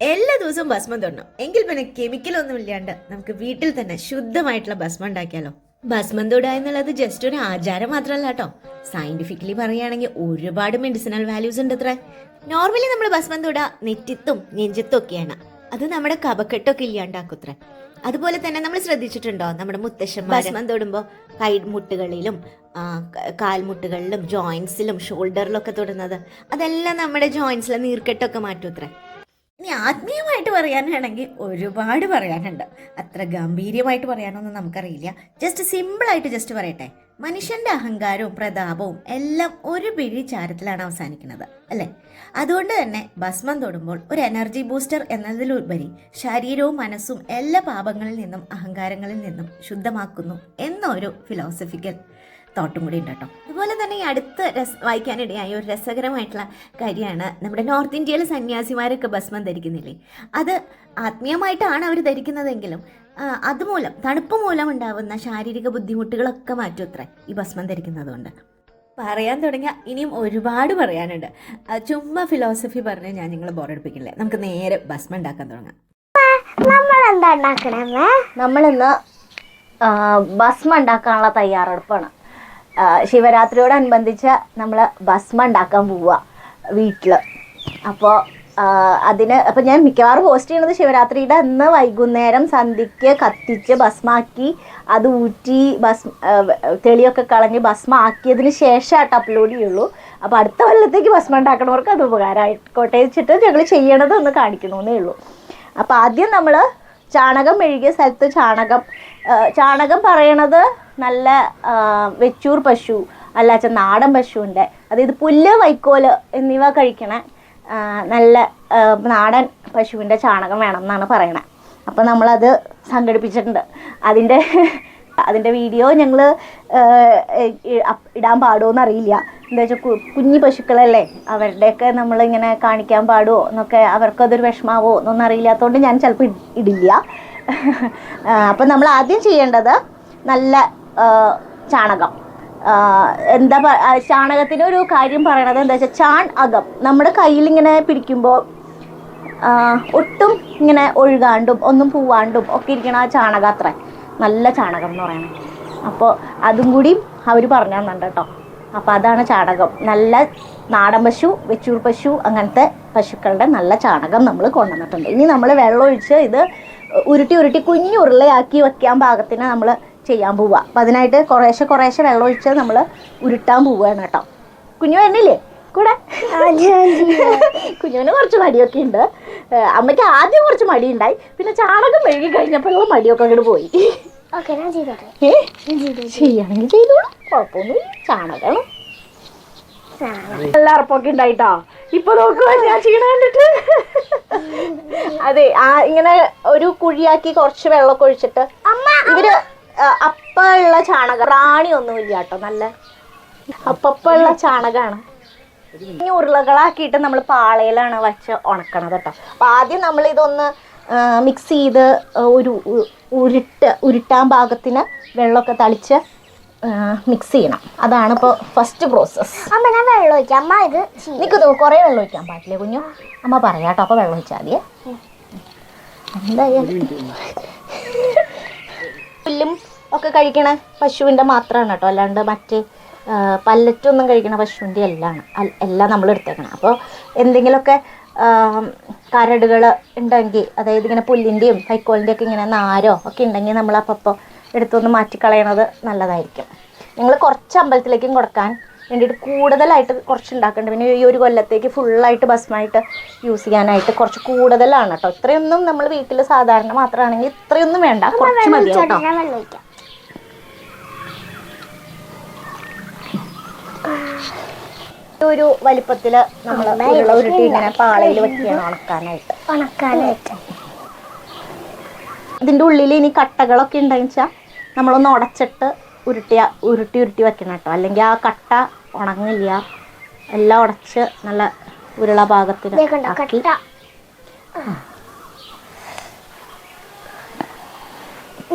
എല്ലാ ദിവസവും ഭസ്മം തൊടണം. എങ്കിൽ പിന്നെ കെമിക്കലൊന്നും ഇല്ലാണ്ട് നമുക്ക് വീട്ടിൽ തന്നെ ശുദ്ധമായിട്ടുള്ള ഭസ്മം ഉണ്ടാക്കിയാലോ? ഭസ്മം തൊടുക എന്നുള്ളത് ജസ്റ്റ് ഒരു ആചാരം മാത്രമല്ല കേട്ടോ സയന്റിഫിക്കലി പറയുകയാണെങ്കിൽ ഒരുപാട് മെഡിസിനൽ വാല്യൂസ് ഉണ്ട് അത്ര നോർമലി നമ്മൾ ഭസ്മം തൊടുക നെറ്റിത്തും നെഞ്ചത്തും ഒക്കെയാണ്. അത് നമ്മുടെ കപക്കെട്ടൊക്കെ ഇല്ലാണ്ടാക്കുത്ര. അതുപോലെ തന്നെ നമ്മൾ ശ്രദ്ധിച്ചിട്ടുണ്ടോ? നമ്മുടെ മുത്തശ്ശന്മാർ ഭസ്മം തൊടുമ്പോൾ കൈ മുട്ടുകളിലും കാൽമുട്ടുകളിലും ജോയിൻസിലും ഷോൾഡറിലും ഒക്കെ തൊടുന്നത്. അതെല്ലാം നമ്മുടെ ജോയിൻസിലെ നീർക്കെട്ടൊക്കെ മാറ്റൂത്രേ. ഇനി ആത്മീയമായിട്ട് പറയാനാണെങ്കിൽ ഒരുപാട് പറയാനുണ്ട്. അത്ര ഗംഭീര്യമായിട്ട് പറയാനൊന്നും നമുക്കറിയില്ല. ജസ്റ്റ് സിമ്പിളായിട്ട് ജസ്റ്റ് പറയട്ടെ. മനുഷ്യന്റെ അഹങ്കാരവും പ്രതാപവും എല്ലാം ഒരു പിഴി ചാരത്തിലാണ് അവസാനിക്കുന്നത് അല്ലേ? അതുകൊണ്ട് തന്നെ ഭസ്മം തൊടുമ്പോൾ ഒരു എനർജി ബൂസ്റ്റർ എന്നതിലുപരി ശരീരവും മനസ്സും എല്ലാ പാപങ്ങളിൽ നിന്നും അഹങ്കാരങ്ങളിൽ നിന്നും ശുദ്ധമാക്കുന്നു എന്നൊരു ഫിലോസഫിക്കൽ തോട്ടും കൂടി ഉണ്ട് കേട്ടോ. അതുപോലെ തന്നെ ഈ അടുത്ത് രസ വായിക്കാനിടയായ ഒരു രസകരമായിട്ടുള്ള കാര്യമാണ് നമ്മുടെ നോർത്ത് ഇന്ത്യയിലെ സന്യാസിമാരൊക്കെ ഭസ്മം ധരിക്കുന്നില്ലേ? അത് ആത്മീയമായിട്ടാണ് അവർ ധരിക്കുന്നതെങ്കിലും അതുമൂലം തണുപ്പ് മൂലം ഉണ്ടാവുന്ന ശാരീരിക ബുദ്ധിമുട്ടുകളൊക്കെ മാറ്റുമത്രേ ഈ ഭസ്മം ധരിക്കുന്നതുകൊണ്ട്. പറയാൻ തുടങ്ങിയ ഇനിയും ഒരുപാട് പറയാനുണ്ട്. ചുമ്മാ ഫിലോസഫി പറഞ്ഞ് ഞാൻ നിങ്ങളെ ബോറടിപ്പിക്കില്ലേ നമുക്ക് നേരെ ഭസ്മം ഉണ്ടാക്കാൻ തുടങ്ങാം. നമ്മൾ എന്താ ഉണ്ടാക്കണമേ നമ്മളിന്ന് ആ, ഭസ്മം ഉണ്ടാക്കാനുള്ള തയ്യാറെടുപ്പാണ്. ശിവരാത്രിയോടനുബന്ധിച്ച് നമ്മൾ ഭസ്മ ഉണ്ടാക്കാൻ പോവുക വീട്ടിൽ അപ്പോൾ അതിന് അപ്പം ഞാൻ മിക്കവാറും പോസ്റ്റ് ചെയ്യണത് ശിവരാത്രിയുടെ അന്ന് വൈകുന്നേരം സന്ധ്യയ്ക്ക് കത്തിച്ച് ഭസ്മാക്കി അത് ഊറ്റി ഭസ് തെളിയൊക്കെ കളഞ്ഞ് ഭസ്മാക്കിയതിന് ശേഷമായിട്ട് അപ്ലോഡ് ചെയ്യുള്ളൂ. അപ്പോൾ അടുത്ത കൊല്ലത്തേക്ക് ഭസ്മ ഉണ്ടാക്കണവർക്ക് അത് ഉപകാരമായിക്കോട്ടെ വെച്ചിട്ട് ഞങ്ങൾ ചെയ്യണത് ഒന്ന് കാണിക്കണമെന്നേ ഉള്ളൂ. അപ്പോൾ ആദ്യം നമ്മൾ ചാണകം മെഴുകിയ സ്ഥലത്ത് ചാണകം ചാണകം പറയണത് നല്ല വെച്ചൂർ പശു അല്ലാച്ച നാടൻ പശുവിന്റെ. അതായത് പുല്ല് വൈക്കോൽ എന്നിവ കഴിക്കണ നല്ല നാടൻ പശുവിന്റെ ചാണകം വേണം എന്നാണ് പറയണത് അപ്പോൾ നമ്മളത് സംഘടിപ്പിച്ചിട്ടുണ്ട്. അതിന്റെ അതിന്റെ വീഡിയോ ഞങ്ങൾ ഇടാൻ പാടുമോ എന്നറിയില്ല എന്താ വെച്ചാൽ കുഞ്ഞു പശുക്കളല്ലേ അവരുടെയൊക്കെ നമ്മളിങ്ങനെ കാണിക്കാൻ പാടുമോ എന്നൊക്കെ അവർക്കതൊരു വിഷമാവോ എന്നൊന്നും അറിയില്ലാത്തതുകൊണ്ട് ഞാൻ ചിലപ്പോൾ ഇടില്ല. അപ്പം നമ്മൾ ആദ്യം ചെയ്യേണ്ടത് നല്ല ചാണകം. എന്താ ചാണകത്തിന് ഒരു കാര്യം പറയണത് എന്താ വെച്ചാൽ ചാൺ അകം. നമ്മുടെ കയ്യിൽ ഇങ്ങനെ പിടിക്കുമ്പോൾ ഒട്ടും ഇങ്ങനെ ഒഴുകാണ്ടും ഒന്നും പൂവാണ്ടും ഒക്കെ ഇരിക്കണ ആ ചാണകം അത്ര. നല്ല ചാണകം എന്ന് പറയണത് അപ്പോൾ അതും കൂടി അവർ പറഞ്ഞു തന്നുണ്ട് കേട്ടോ. അപ്പോൾ അതാണ് ചാണകം. നല്ല നാടൻ പശു വെച്ചൂർ പശു അങ്ങനത്തെ പശുക്കളുടെ നല്ല ചാണകം നമ്മൾ കൊണ്ടുവന്നിട്ടുണ്ട്. ഇനി നമ്മൾ വെള്ളം ഒഴിച്ച് ഇത് ഉരുട്ടി ഉരുട്ടി കുഞ്ഞു ഉരുളയാക്കി വെക്കാൻ പാകത്തിന് നമ്മൾ ചെയ്യാൻ പോവുക അപ്പം അതിനായിട്ട് കുറേശ്ശെ കുറേശ്ശെ വെള്ളം ഒഴിച്ച് നമ്മൾ ഉരുട്ടാൻ പോവുകയാണ് കേട്ടോ. കുഞ്ഞു വരണില്ലേ കൂടെ? കുഞ്ഞുവിന് കുറച്ച് മടിയൊക്കെ ഉണ്ട്. അമ്മയ്ക്ക് ആദ്യം കുറച്ച് മടി ഉണ്ടായി പിന്നെ ചാണകം മെഴുകി കഴിഞ്ഞപ്പോഴുള്ള മടിയൊക്കെ അങ്ങോട്ട് പോയി. ചെയ്യണമെങ്കിൽ ചെയ്തോളൂ. കുഴപ്പമൊന്നുമില്ല. ചാണകം. നല്ല അറപ്പൊക്കെ ഉണ്ടായിട്ടോ. ഇപ്പൊ നോക്കുവാ ഞാൻ ചെയ്യണ കണ്ടിട്ട്. അതെ ആ ഇങ്ങനെ ഒരു കുഴിയാക്കി കുറച്ച് വെള്ളമൊക്കെ ഒഴിച്ചിട്ട് ഇവർ അപ്പുള്ള അപ്പ ഉള്ള ചാണകം റാണി ഒന്നുമില്ല കേട്ടോ നല്ല അപ്പപ്പ ഉള്ള ചാണകമാണ്. ഈ ഉരുളകളാക്കിയിട്ട് നമ്മൾ പാളയിലാണ് വച്ച് ഉണക്കണത് കേട്ടോ. അപ്പൊ ആദ്യം നമ്മൾ ഇതൊന്ന് മിക്സ് ചെയ്ത് ഒരു ഉരുട്ട് ഉരുട്ടാൻ പാകത്തിന് വെള്ളമൊക്കെ തളിച്ച് മിക്സ് ചെയ്യണം. അതാണ് ഇപ്പോൾ ഫസ്റ്റ് പ്രോസസ്സ് അമ്മ ഞാൻ വെള്ളം ഒഴിക്കാം. അമ്മ ഇത് നിൽക്കുന്നു കുറേ വെള്ളം ഒഴിക്കാൻ പാടില്ലേ കുഞ്ഞു? അമ്മ പറയാം കേട്ടോ അപ്പോൾ വെള്ളം ഒഴിച്ചാൽ മതിയേ. പുല്ലും ഒക്കെ കഴിക്കണ പശുവിന്റെ മാത്രമാണ് കേട്ടോ. അല്ലാണ്ട് മറ്റ് പല്ലറ്റൊന്നും കഴിക്കണ പശുവിന്റെ എല്ലാം എല്ലാം നമ്മൾ എടുത്തേക്കണം. അപ്പോൾ എന്തെങ്കിലുമൊക്കെ കരടുകൾ ഉണ്ടെങ്കിൽ അതായത് ഇങ്ങനെ പുല്ലിന്റെയും കൈക്കോലിന്റെയൊക്കെ ഇങ്ങനെ നാരോ ഒക്കെ ഉണ്ടെങ്കിൽ നമ്മൾ അപ്പോൾ എടുത്തൊന്ന് മാറ്റിക്കളയണത് നല്ലതായിരിക്കും. നിങ്ങൾ കുറച്ച് അമ്പലത്തിലേക്കും കൊടുക്കാൻ വേണ്ടിയിട്ട് കൂടുതലായിട്ട് കുറച്ച് ഉണ്ടാക്കേണ്ടത് പിന്നെ ഈ ഒരു കൊല്ലത്തേക്ക് ഫുള്ളായിട്ട് ഭസ്മമായിട്ട് യൂസ് ചെയ്യാനായിട്ട് കുറച്ച് കൂടുതലാണ് കേട്ടോ ഇത്രയൊന്നും നമ്മൾ വീട്ടിൽ സാധാരണ മാത്രമാണെങ്കിൽ ഇത്രയൊന്നും വേണ്ട. കുറച്ച് മതി കേട്ടോ ഒരു വലിപ്പത്തിൽ നമ്മൾ ഉരുട്ടി ഇങ്ങനെ പാളയിൽ വെക്കുകയാണ് ഉണക്കാനായിട്ട്. ഉണക്കാനായിട്ട്. ഇതിന്റെ ഉള്ളിൽ ഇനി കട്ടകളൊക്കെ ഉണ്ടെന്ന് വെച്ചാൽ നമ്മളൊന്ന് ഉടച്ചിട്ട് ഉരുട്ടിയ ഉരുട്ടി ഉരുട്ടി വെക്കണം കേട്ടോ. അല്ലെങ്കിൽ ആ കട്ട ഉണങ്ങില്ല എല്ലാം ഉടച്ച് നല്ല ഉരുള പാകത്തിന് ആക്കി.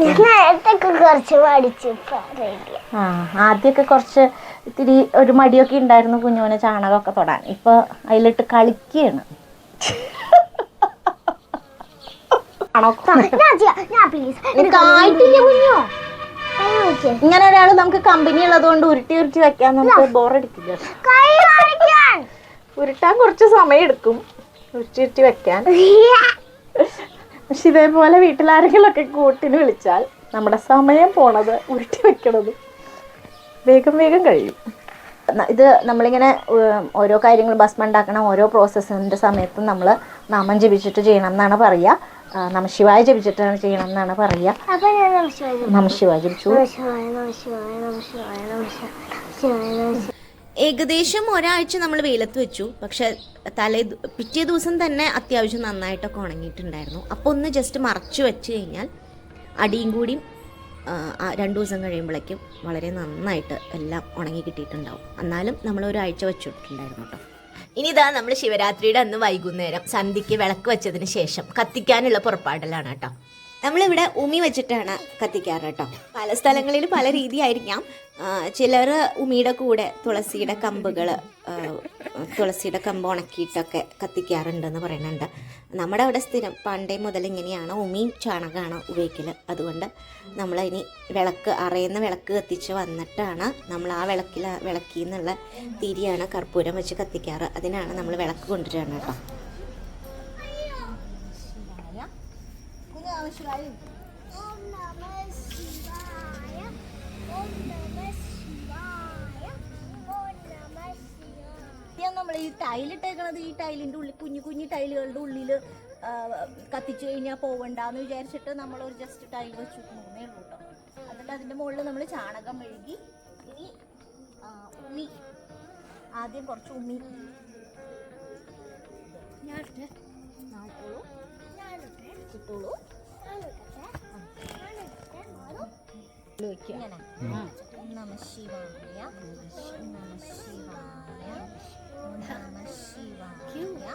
ഞാൻ ആ ആദ്യമൊക്കെ കുറച്ച് ഇത്തിരി ഒരു മടിയൊക്കെ ഉണ്ടായിരുന്നു കുഞ്ഞുമോനെ ചാണകമൊക്കെ തൊടാൻ. ഇപ്പൊ അതിലിട്ട് കളിക്കുകയാണ്. മണക്കം ഇങ്ങനെ ഒരാൾ നമുക്ക് കമ്പനി ഉള്ളത് കൊണ്ട് ഉരുട്ടി ഉരുട്ടി വെക്കാൻ നമുക്ക് ബോറടിക്കില്ല ഉരുട്ടാൻ കുറച്ച് സമയം എടുക്കും. ഉരുട്ടി ഉരുട്ടി വെക്കാൻ. പക്ഷെ ഇതേപോലെ വീട്ടിലാരെങ്കിലുമൊക്കെ കൂട്ടിന് വിളിച്ചാൽ നമ്മുടെ സമയം പോണത് ഉരുട്ടി വെക്കണത് വേഗം വേഗം കഴിയും. ഇത് നമ്മളിങ്ങനെ ഓരോ കാര്യങ്ങൾ ഭസ്മ ഉണ്ടാക്കണം ഓരോ പ്രോസസ്സിന്റെ സമയത്തും നമ്മൾ നാമം ജപിച്ചിട്ട് ചെയ്യണം എന്നാണ് പറയുക. നമശിവായ ജപിച്ചിട്ടാണ് ചെയ്യണം എന്നാണ് പറയുക നമശിവായ ജപിച്ചു. ഏകദേശം ഒരാഴ്ച നമ്മൾ വെയിലത്ത് വെച്ചു. പക്ഷെ തലേ പിറ്റേ ദിവസം തന്നെ അത്യാവശ്യം നന്നായിട്ടൊക്കെ ഉണങ്ങിയിട്ടുണ്ടായിരുന്നു. അപ്പോൾ ഒന്ന് ജസ്റ്റ് മറച്ചു വെച്ച് കഴിഞ്ഞാൽ അടിയും കൂടിയും രണ്ട് ദിവസം കഴിയുമ്പോഴേക്കും വളരെ നന്നായിട്ട് എല്ലാം ഉണങ്ങി കിട്ടിയിട്ടുണ്ടാവും. എന്നാലും നമ്മൾ ഒരാഴ്ച വെച്ചിട്ടുണ്ടായിരുന്നു കേട്ടോ. ഇനി ഇതാ നമ്മൾ ശിവരാത്രിയുടെ അന്ന് വൈകുന്നേരം സന്ധ്യയ്ക്ക് വിളക്ക് വെച്ചതിന് ശേഷം കത്തിക്കാനുള്ള പുറപ്പാടലാണ് കേട്ടോ. നമ്മളിവിടെ ഉമി വെച്ചിട്ടാണ് കത്തിക്കാറ് കേട്ടോ. പല സ്ഥലങ്ങളിൽ പല രീതിയായിരിക്കാം. ചിലർ ഉമിയുടെ കൂടെ തുളസിയുടെ കമ്പുകൾ തുളസിയുടെ കമ്പ് ഉണക്കിയിട്ടൊക്കെ കത്തിക്കാറുണ്ടെന്ന് പറയുന്നുണ്ട്. നമ്മുടെ അവിടെ സ്ഥിരം പണ്ടേ മുതൽ ഇങ്ങനെയാണ് ഉമിയും ചാണകമാണ് ഉപയോഗിക്കൽ അതുകൊണ്ട് നമ്മൾ ഇനി വിളക്ക് അറയുന്ന വിളക്ക് കത്തിച്ച് വന്നിട്ടാണ് നമ്മൾ ആ വിളക്കിൽ വിളക്കിൽ നിന്നുള്ള തിരിയാണ് കർപ്പൂരം വെച്ച് കത്തിക്കാറ്. അതിനാണ് നമ്മൾ വിളക്ക് കൊണ്ടുവരുന്നത് കേട്ടോ. ഓം നമ്മൾ ഈ ടൈൽ ടൈലിട്ടേക്കണത് ഈ ടൈലിന്റെ ഉള്ളിൽ കുഞ്ഞു കുഞ്ഞു ടൈലുകളുടെ ഉള്ളിൽ കത്തിച്ചു കഴിഞ്ഞാൽ പോവണ്ടെന്ന് വിചാരിച്ചിട്ട് നമ്മൾ ഒരു ജസ്റ്റ് ടൈൽ വെച്ചു മൂന്നേ ഉള്ളൂ കേട്ടോ എന്നിട്ട് അതിന്റെ മുകളിൽ നമ്മൾ ചാണകം മെഴുകി ഇനി ഉമ്മി ഉമി ആദ്യം കുറച്ച് ഉമി ഞാൻ ഇട്ടോളൂ. ഓം നമ ശിവായ. നമ ശിവായ. നമ ശിവായ.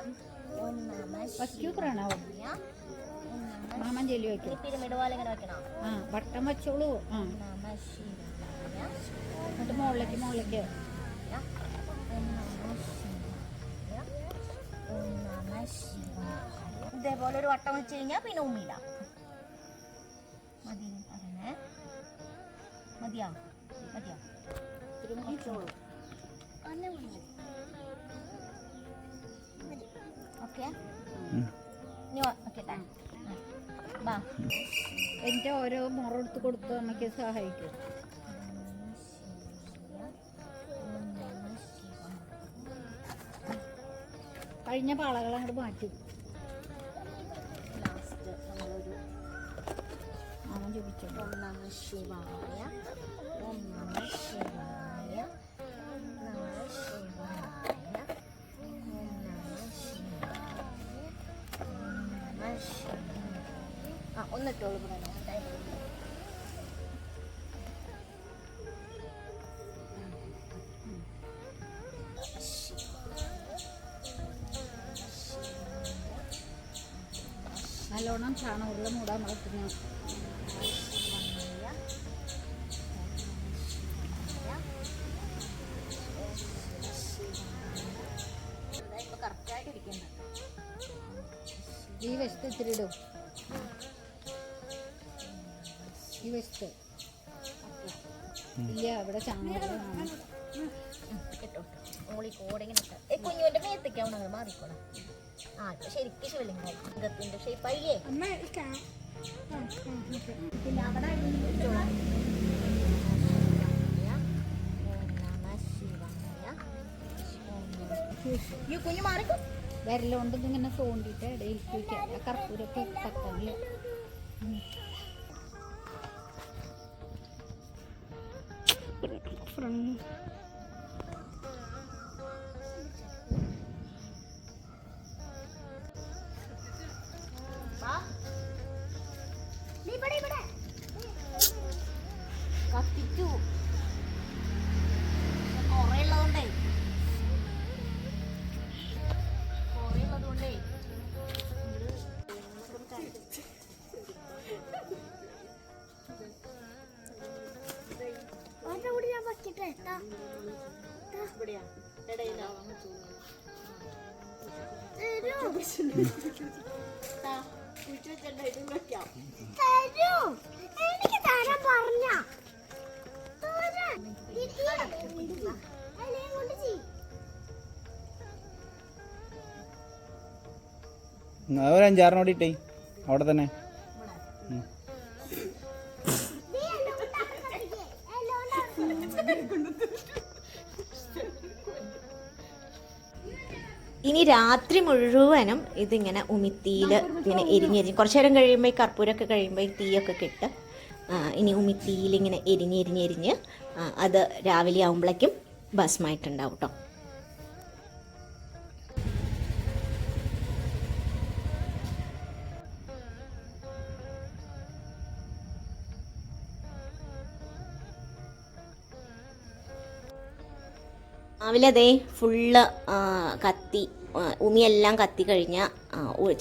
നമ മാമൻ ഇങ്ങനെ വെക്കണോ? ആ വട്ടം വെച്ചോളൂ. ആ. എന്നിട്ട് മുകളിലേക്ക് മുകളിലേക്ക്. ഇതേപോലെ ഒരു വട്ടം വെച്ച് കഴിഞ്ഞാൽ പിന്നെ ഉമ്മിടാം മതി അതന്നെ. മതിയാ? മതിയാ? ഓക്കെ? ബാ. എന്റെ ഓരോ മുറെടുത്ത് കൊടുത്ത് അമ്മയ്ക്ക് സഹായിക്കും. കഴിഞ്ഞ പാളകൾ മാറ്റി മാറ്റും. ഓം ശിവായ. ഓം നമ ശിവായ. നമ ശിവായ ഓം നമ ശിവായ. ഓം നമ ശിവായ. ആ ഒന്നിട്ടോളൂ ഇവിടെ നല്ലോണം ചാണകമുള്ള മൂടാൻ വളർത്തുന്ന ഈ വശത്ത് ഇല്ല അവിടെ ചാണകം കേട്ടോ. മോളി കോടെ ഇങ്ങനെ ഇട്ട്. ഏ കുഞ്ഞുവിന്റെ മേത്തേക്കാവണത് മാറിക്കോളാം. ആ ഇപ്പൊ ശരിക്കും ശിവലിംഗം സിംഗത്തിന്റെ ഷേപ്പായില്ലേ പിന്നെ അവിടെ ഈ കുഞ്ഞു മാറിക്കോ. വിരലുകൊണ്ട് ഇങ്ങനെ തോണ്ടിയിട്ട് ഇടയിൽ കർപ്പൂരൊക്കെ തക്കാളി കത്തിച്ചു ഒരു അഞ്ചാറിനോട് ഇട്ടേ. അവിടെ തന്നെ. ഇനി രാത്രി മുഴുവനും ഇതിങ്ങനെ ഉമിത്തിയിൽ ഇങ്ങനെ എരിഞ്ഞെരിഞ്ഞ് കുറച്ച് നേരം കഴിയുമ്പോൾ ഈ കർപ്പൂരമൊക്കെ കഴിയുമ്പോൾ ഈ തീയൊക്കെ കിട്ടും ഇനി ഉമിത്തിയിൽ ഇങ്ങനെ എരിഞ്ഞെരിഞ്ഞെരിഞ്ഞ് അത് രാവിലെ ആകുമ്പോഴേക്കും ഭസ്മായിട്ടുണ്ടാവും കേട്ടോ രാവിലെ അതേ ഫുള്ള് കത്തി ഉമിയെല്ലാം കത്തി കഴിഞ്ഞ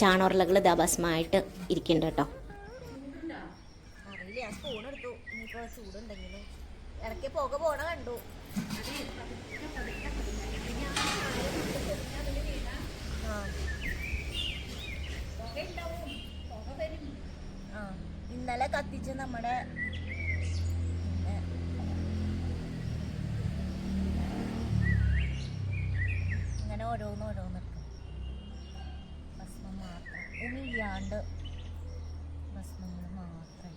ചാണോർലകൾ ഇതാ ഭസ്മായിട്ട് ഇരിക്കുന്നുണ്ട് കേട്ടോ. പോക ഇന്നലെ കത്തിച്ച് നമ്മുടെ ഓരോന്ന് ഓരോന്ന് ഭസ്മം മാത്രം. ഇല്ലാണ്ട് ഭസ്മങ്ങൾ മാത്രം.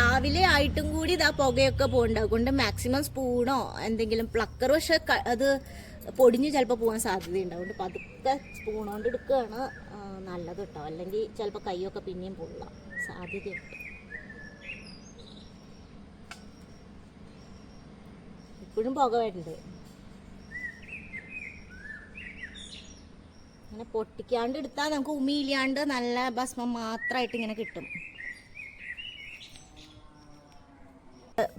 രാവിലെ ആയിട്ടും കൂടി ഇതാ പുകയൊക്കെ പോകണ്ട. അതുകൊണ്ട് മാക്സിമം സ്പൂണോ എന്തെങ്കിലും പ്ലക്കർ പക്ഷെ അത് പൊടിഞ്ഞ് ചിലപ്പോൾ പോകാൻ സാധ്യതയുണ്ട്. അതുകൊണ്ട് പതുക്കെ സ്പൂൺ കൊണ്ട് എടുക്കുകയാണ് നല്ലത് കേട്ടോ. അല്ലെങ്കിൽ ചിലപ്പോൾ കൈയൊക്കെ പിന്നെയും പൊള്ളാം. സാധ്യതയുണ്ട്. ഇപ്പോഴും പുക വരുന്നുണ്ട് അങ്ങനെ പൊട്ടിക്കാണ്ട് എടുത്താൽ നമുക്ക് ഉമിയില്ലാണ്ട് നല്ല ഭസ്മം മാത്രമായിട്ട് ഇങ്ങനെ കിട്ടും.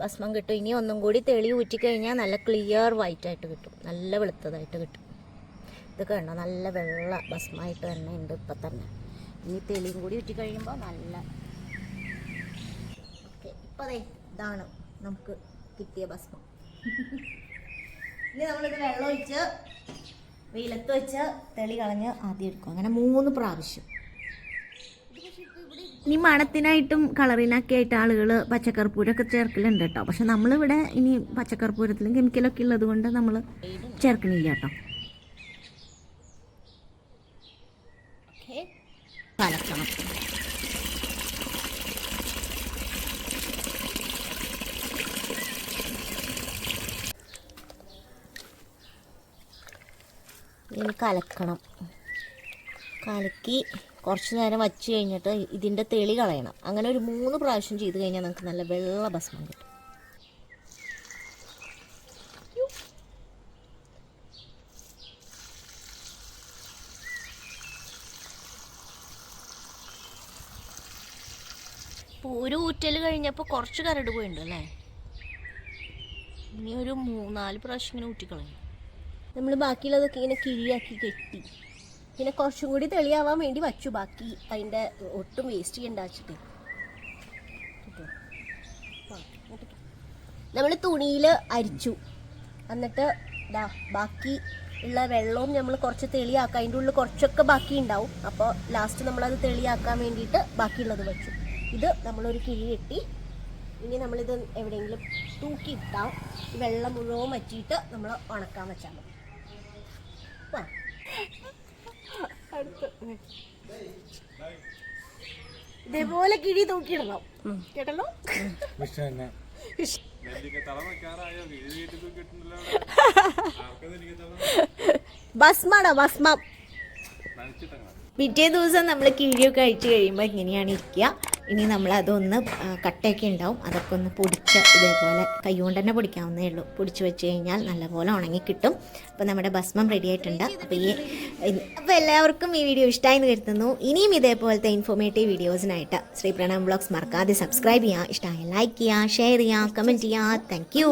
ഭസ്മം കിട്ടും. ഇനി ഒന്നും കൂടി തെളി ഊറ്റിക്കഴിഞ്ഞാൽ നല്ല ക്ലിയർ വൈറ്റ് ആയിട്ട് കിട്ടും. നല്ല വെളുത്തതായിട്ട് കിട്ടും. ഇത് കണ്ടോ? നല്ല വെള്ള ഭസ്മമായിട്ട് തന്നെ ഉണ്ട് ഇപ്പം തന്നെ. ഇനി തെളിയും കൂടി ഊറ്റി കഴിയുമ്പോൾ നല്ല ഓക്കെ. ഇപ്പം ഇതാണ് നമുക്ക് കിട്ടിയ ഭസ്മം. ഇനി നമ്മളിത് വെള്ളം ഒഴിച്ച് വെയിലത്ത് വെച്ച് തെളി കളഞ്ഞ് ആദ്യം എടുക്കും. അങ്ങനെ മൂന്ന് പ്രാവശ്യം. ഇനി മണത്തിനായിട്ടും കളറിനൊക്കെ ആയിട്ട് ആളുകൾ പച്ചക്കർപ്പൂരമൊക്കെ ചേർക്കലുണ്ട് കേട്ടോ. പക്ഷെ നമ്മളിവിടെ ഇനി പച്ചക്കർപ്പൂരത്തിലും കെമിക്കലൊക്കെ ഉള്ളത് കൊണ്ട് നമ്മൾ ചേർക്കണില്ല കേട്ടോ. കലക്കണം. ഇനി കലക്കണം. കലക്കി കുറച്ച് നേരം വച്ച് കഴിഞ്ഞിട്ട് ഇതിന്റെ തെളി കളയണം. അങ്ങനെ ഒരു മൂന്ന് പ്രാവശ്യം ചെയ്ത് കഴിഞ്ഞാൽ നമുക്ക് നല്ല വെള്ള ഭസ്മം കിട്ടും. ഒരു ഊറ്റൽ കഴിഞ്ഞപ്പോൾ കുറച്ച് കരട് പോയിട്ടുണ്ട് അല്ലേ ഇനി ഒരു മൂന്നാൽ പ്രാവശ്യം ഇങ്ങനെ ഊറ്റിക്കളയും നമ്മൾ ബാക്കിയുള്ളതൊക്കെ ഇങ്ങനെ കിഴിയാക്കി കെട്ടി. പിന്നെ കുറച്ചും കൂടി തെളിയാവാൻ വേണ്ടി വച്ചു ബാക്കി അതിന്റെ ഒട്ടും വേസ്റ്റ് ചെയ്യണ്ട വെച്ചിട്ട് നമ്മൾ തുണിയിൽ അരിച്ചു. എന്നിട്ട് ദാ ബാക്കി ഉള്ള വെള്ളവും നമ്മൾ കുറച്ച് തെളിയാക്കാം. അതിന്റെ ഉള്ളിൽ കുറച്ചൊക്കെ ബാക്കി ഉണ്ടാവും. അപ്പോൾ ലാസ്റ്റ് നമ്മളത് തെളിയാക്കാൻ വേണ്ടിയിട്ട് ബാക്കിയുള്ളത് വെച്ചു. ഇത് നമ്മളൊരു കിഴി കെട്ടി. ഇനി നമ്മളിത് എവിടെയെങ്കിലും തൂക്കി ഈ വെള്ളം മുഴുവൻ വറ്റിയിട്ട് നമ്മൾ ഉണക്കാൻ വെച്ചാൽ മതി. ഇതേപോലെ കിഴി തൂക്കിയിടണം. കേട്ടല്ലോ? ഭസ്മാണോ? ഭസ്മം. പിറ്റേ ദിവസം നമ്മൾ കിഴിയൊക്കെ അഴിച്ച് കഴിയുമ്പോൾ ഇങ്ങനെയാണ് ഇരിക്കുക. ഇനി നമ്മൾ അതൊന്ന് കട്ടയൊക്കെ ഉണ്ടാവും. അതൊക്കെ ഒന്ന് പൊടിച്ച് ഇതേപോലെ കൈകൊണ്ട് തന്നെ പൊടിക്കാവുന്നേ ഉള്ളൂ. പൊടിച്ച് വെച്ച് കഴിഞ്ഞാൽ നല്ലപോലെ ഉണങ്ങി കിട്ടും. അപ്പോൾ നമ്മുടെ ഭസ്മം റെഡി ആയിട്ടുണ്ട്. അപ്പോൾ ഈ അപ്പോൾ എല്ലാവർക്കും ഈ വീഡിയോ ഇഷ്ടമായി എന്ന് കരുതുന്നു. ഇനിയും ഇതേപോലത്തെ ഇൻഫോർമേറ്റീവ് വീഡിയോസിനായിട്ട് ശ്രീ പ്രണാം ബ്ലോഗ്സ് മറക്കാതെ സബ്സ്ക്രൈബ് ചെയ്യുക ഇഷ്ടമായ ലൈക്ക് ചെയ്യുക ഷെയർ ചെയ്യുക കമന്റ് ചെയ്യുക. Thank you